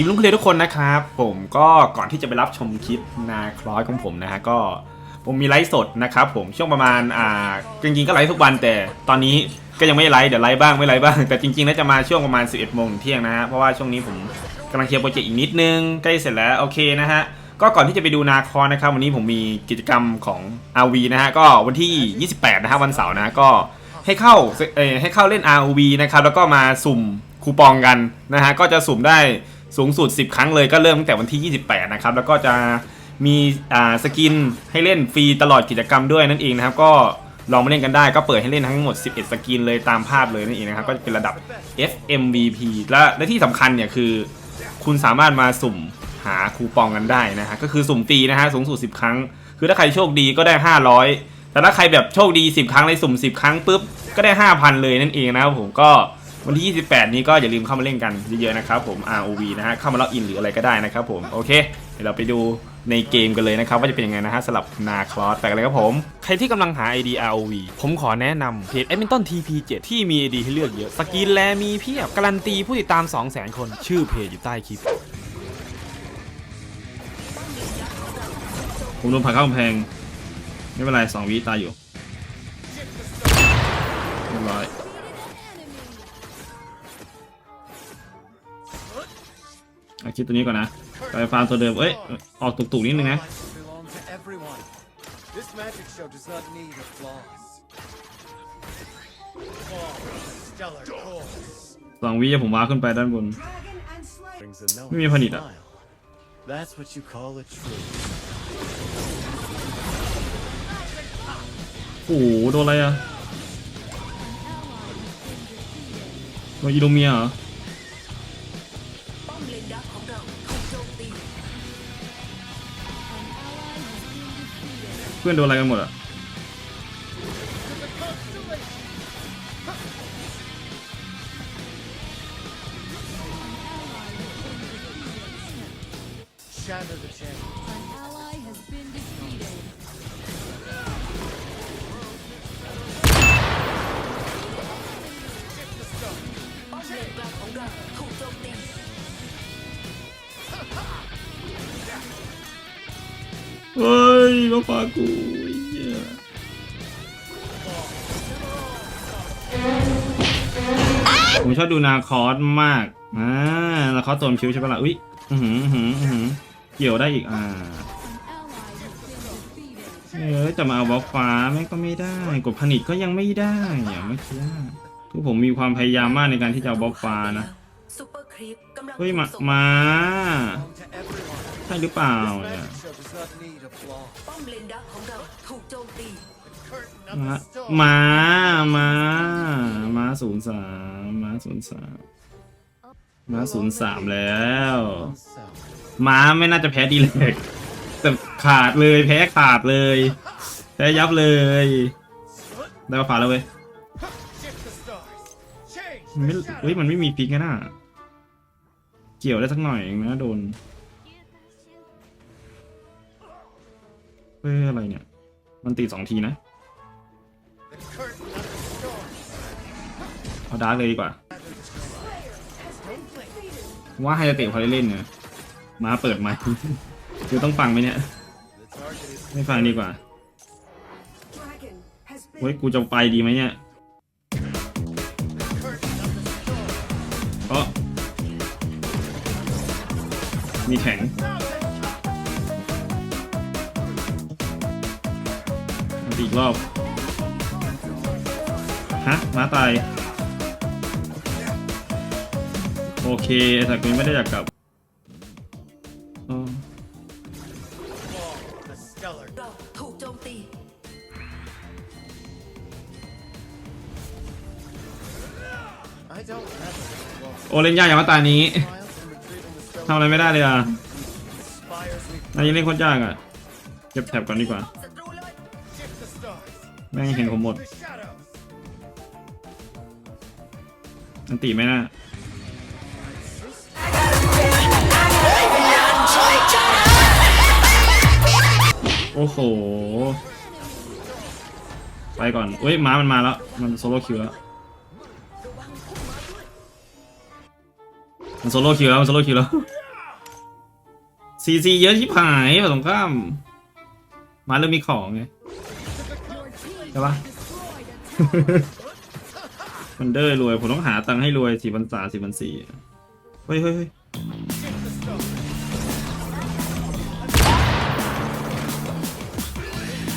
ดีลุงเพลย์ทุกคนนะครับ ผมก็ก่อนที่จะไปรับชมคลิปนาคลอสของผมนะฮะก็ผมมีไลฟ์สดนะครับผมช่วงประมาณอ่าจริงๆก็ไลฟ์ทุกวันแต่ตอนนี้ก็ยังไม่ไลฟ์เดี๋ยวไลฟ์บ้างไม่ไลฟ์บ้างแต่จริงๆน่าจะมาช่วงประมาณ 11โมงถึงเที่ยงนะฮะเพราะว่าช่วงนี้ผมกำลังเคลียร์โปรเจกต์อีกนิดนึงใกล้เสร็จแล้วโอเคนะฮะก็ก่อนที่จะไปดูนาคอนะครับวันนี้ผมมีกิจกรรมของ RV นะฮะก็วันที่ 28 นะฮะวันเสาร์นะก็ให้เข้าให้เข้าเล่น RV นะครับแล้วก็มาสุ่มคูปองกันนะฮะก็จะสุ่มได้ สูงสุด 10 ครั้งเลยก็เริ่มตั้งแต่วันที่ 28 นะครับ แล้วก็จะมีอ่าสกินให้เล่นฟรีตลอดกิจกรรมด้วยนั่นเองนะครับ ก็ลองมาเล่นกันได้ก็เปิดให้เล่นทั้งหมด 11 สกินเลยตามภาพเลยนั่นเองนะครับ ก็จะเป็นระดับ FMVP และและที่สำคัญเนี่ยคือ คุณสามารถมาสุ่มหาคูปองกันได้นะฮะก็คือสุ่มฟรีนะฮะสูงสุด 10 ครั้ง คือถ้าใครโชคดีก็ได้ 500 แต่ถ้าใครแบบโชคดี 10 ครั้งเลยสุ่ม 10 ครั้งปุ๊บก็ได้ 5,000 เลยนั่นเองนะครับผมก็ วันที่ 28 นี้ก็อย่าลืมเข้ามาเล่นกันเยอะๆนะครับผม ROV นะฮะเข้ามาล็อกอินหรืออะไรก็ได้นะครับผมโอเคเดี๋ยวเราไปดูในเกมกันเลยนะครับ ว่าจะเป็นยังไงนะฮะสำหรับนาคลอสแต่กันเลยครับผม ใครที่กำลังหา ID ROV ผมขอแนะนำเพจ Edmonton TP7 ที่มี ID ให้เลือกเยอะสกินแลมีเพียบการันตีผู้ติดตาม 200,000 คน ชื่อเพจอยู่ใต้คลิปผมโดนผลักเข้ากำแพง ไม่เป็นไรสองวิตายอยู่เรียบร้อย เอาคิดตัวนี้ก่อนนะไปฟาร์มตัวเดิมเอ้ยออกตุกๆนิดนึงนะ belong to everyone. This magic show does not need applause. Stellar course สองวิจะผมว้าขึ้นไปด้านบน brings a no ไม่มีผลิตอะ smile. That's what you call a truth. โอ้โหโดนอะไรอะโดนอีโดเมียเหรอป้อมเลนดัก ของเราถูกโจมตีเพื่อนโดนอะไรกันหมดอะ Shatter the chain. An ally has been defeated. ป้อมเลนกลางของเราถูกโจมตี มาฟากูเหี้ยผมชอบดูนาคอสมากอ่านาคอสตัวมนชิวใช่ปะล่ะอุ้ยอือหืออื้อหืออื้อหือเกี่ยวได้อีกอ่า เออจะมาเอาบล็อกฟ้าแม่งก็ไม่ได้ กดผนิตก็ยังไม่ได้อะเมื่อกี้คือผมมีความพยายามมากในการที่จะเอาบล็อกฟ้านะซูเปอร์ครีปกำลังเฮ้ยมามาใช่หรือเปล่าเนี่ย magic show does not need applause. ป้อมเลนดักของเราถูกโจมตี Curtain of มา the storm. มามามาศูนย์สามมาศูนย์สามมาศูนย์สามแล้ว So, ม้าไม่น่าจะแพ้ดีเลยแต่ขาดเลยแพ้ขาดเลยแพ้ยับเลยได้มาฝาแล้วเว้ย shift the stars. Change มันไม่ the shadow. เฮ้ยมันไม่มีพลิกนะน่ะเกี่ยวได้สักหน่อยเองนะโดน เฮ้ยอะไรเนี่ย มันตีสองทีนะ เอาดาร์กเลยดีกว่าว่าให้จะเตะพอได้เล่นเนี่ยมาเปิดไมคือต้องฟังไหมเนี่ย ไม่ฟังดีกว่าเฮ้ยกูจะไปดีไหมเนี่ย curtain of the storm. เพราะมีแข็ง อีกรอบ ฮะมาตาย โอเคไอ้สักนี้ไม่ได้อยากกลับอ๋อ Fall of the stellar. เราถูกโจมตี I don't have a applause. โอเล่นยากอย่างว่าตานี้ Miles from retrieving the stone ทำอะไรไม่ได้เลยอะ inspires me. นายยังเล่นโคตรยากอะ เก็บแท็บก่อนดีกว่า ศัต แม่งเห็นผมหมด อันตีไหมน่าโอ้โห ไปก่อนเอ้ยม้ามันมาแล้ว มันโซโล่คิวแล้ว มันโซโล่คิวแล้ว มันโซโล่คิวแล้วซีซีเยอะที่ผายฝั่งตรงข้าม มาเริ่มมีของไง ใช่ปะ มันเดอร์รวย ผมต้องหาตังค์ให้รวยสี่พันสามสี่พันสี่เฮ้ยเฮ้ยเฮ้ย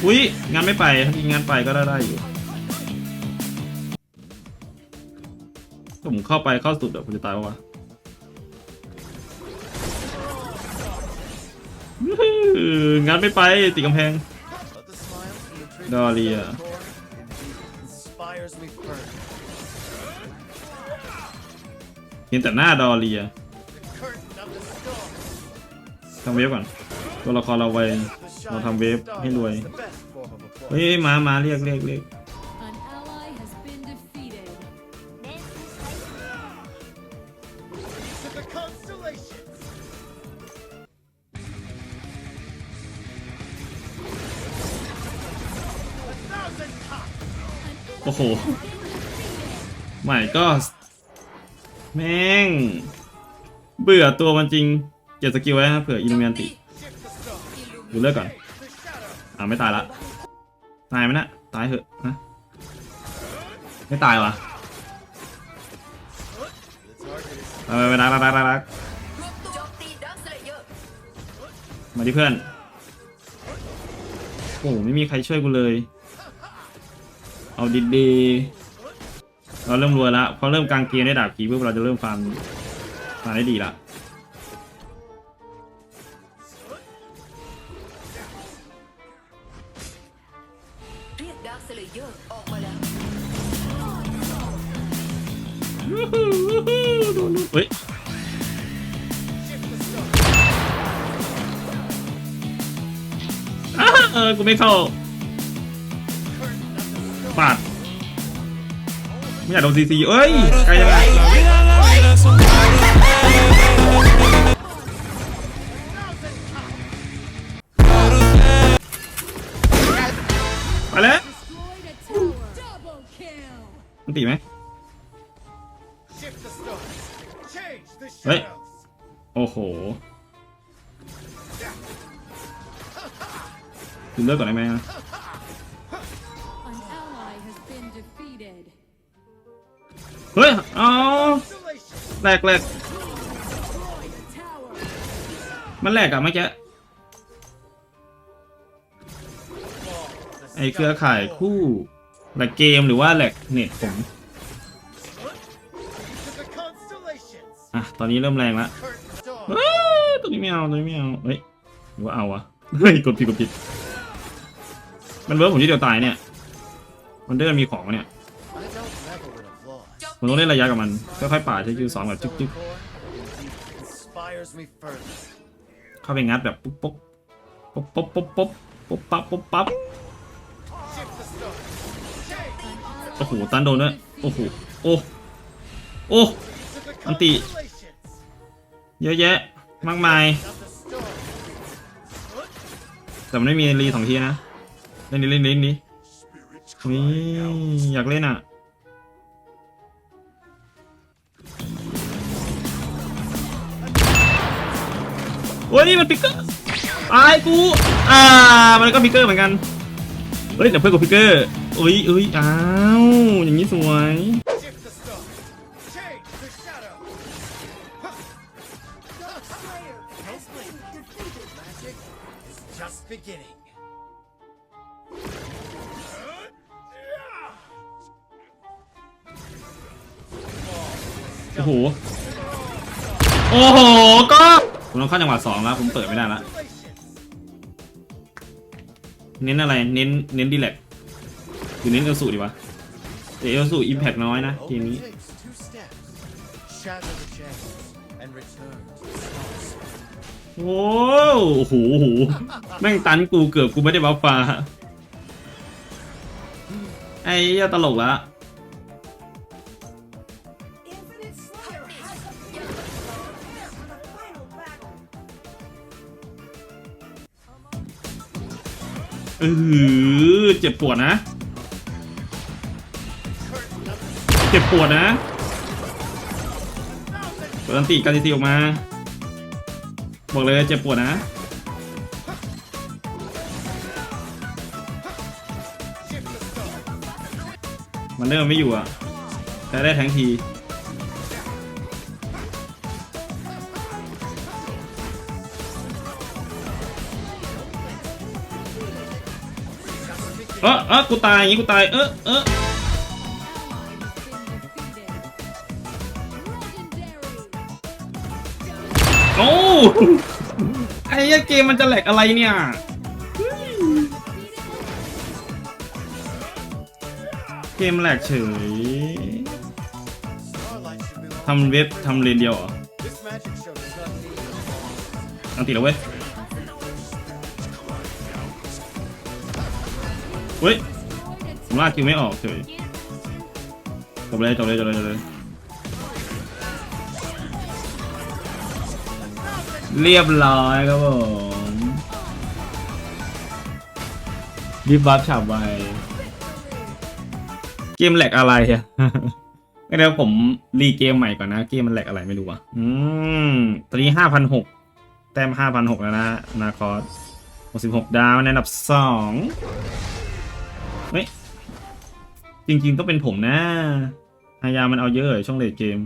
อุ้ยงานไม่ไปถ้ามีงานไปก็ได้ได้อยู่ผมเข้าไปเข้าสุดอะผมจะตายปะวะงานไม่ไปติดกำแพง ดอเรีย เห็นแต่หน้าดอลเรียทำเวฟก่อน ตัวละครเราไวเราทำเวฟให้รวย เฮ้ยมามาเรียกเรียกเรียก โอ้โหไม่ก็ แม่ง เบื่อตัวมันจริง เก็บสกิลไว้นะเผื่ออิลูเมียนติดูเลิกก่อน อ่าไม่ตายละ ตายไหมนะตายเหอะนะไม่ตายวะไปไปไปรักรักรักรักมตัวโจมตีดักสเลเยอร์มาที่เพื่อน โอ้โหไม่มีใครช่วยกูเลย เอาดีๆเราเริ่มรวยละพอเริ่มกลางเกมได้ดาบผีปุ๊บเราจะเริ่มฟาร์มฟาร์มได้ดีละเรียกดักสเลเยอร์ออกมาแล้วเฮ้ยอ้าเออ กูไม่เข้า ปาดไม่อยากโดนซีซีเอ้ยไกลยังไงไปแล้วมันตีไหมเฮ้ย โอ้โหดูเลิกก่อนได้ไหมฮะ เฮ้ยอ๋อแหลกแหลกมันแหลกอะเมื่อกี้ไอเครือข่ายคู่แหลกเกมหรือว่าแหลกเน็ตผมอะตอนนี้เริ่มแรงละตัวนี้ไม่เอาตัวนี้ไม่เอาเฮ้ยหรือว่าเอาวะเฮ้ยกดผิดกดผิดมันเวิร์กผมที่เดียวตายเนี่ยมันเดินมีของเนี่ย ผมต้องเล่นระยะกับมัน ค่อยๆป่าใช้คิวสองแบบจึ๊กจึ๊ก Indeed inspires me further. เข้าไปงัดแบบปุ๊บปุ๊บปุ๊บปุ๊บปุ๊บปุ๊บปุ๊บปั๊บปุ๊บปั๊บโอ้โหตันโดนด้วยโอ้โหโอ้โอ้ to the Anti- constellations. เยอะแยะ มากมาย แต่มันไม่มีรีสองทีนะ เล่นนี้เล่นนี้เล่นนี้นี่อยากเล่นอะ โอ้ยนี่มันปิกเกอร์ตายกู อ่า มันก็ปิกเกอร์เหมือนกัน เฮ้ยเดี๋ยวเพื่อนกับปิกเกอร์อุ้ยอุ้ยอ้าว อย่างนี้สวย just beginning. โอ้โห โอ้โห ก็ ผมต้องเข้าจังหวะสองแล้ว ผมเปิดไม่ได้ละเน้นอะไรเน้นเน้นดีแลกหรือเน้นเอลสูดีวะแต่เอลสูอิมแพกน้อยนะเกมนี้โอ้โหโอ้โหแม่งตันกูเกือบกูไม่ได้บัฟฟ้าไอ้เหี้ยตลกละ ออเจ็บปวดนะ เจ็บปวดนะเปิดอันติการตีออกมา บอกเลยเจ็บปวดนะมันเริ่มไม่อยู่อะแต่ได้ทั้งที เออเออกูตายอย่างงี้กูตาย เออเออโอ้ไอ้เกมมันจะแหลกอะไรเนี่ยเกมแหลกเฉยทำเว็บทำเลนเดียวเหรอ This magic show does not need applause. อังติแล้วเว้ย เฮ้ยผมลากคิวไม่ออกเฉยจบเลยจบเลยจบเลยจบเลยเรียบร้อยครับผมรีบบัฟฉาบไวเกมแหลกอะไรอะงั้นเดี๋ยวผมรีเกมใหม่ก่อนนะ เกมมันแหลกอะไรไม่รู้อะ อืม ตอนนี้ห้าพันหกแต้มห้าพันหกแล้วนะ นาคอสหกสิบหกดาวในอันดับสอง เฮ้ย จริงๆต้องเป็นผมนะฮายามันเอาเยอะเลยช่วงเลดเกม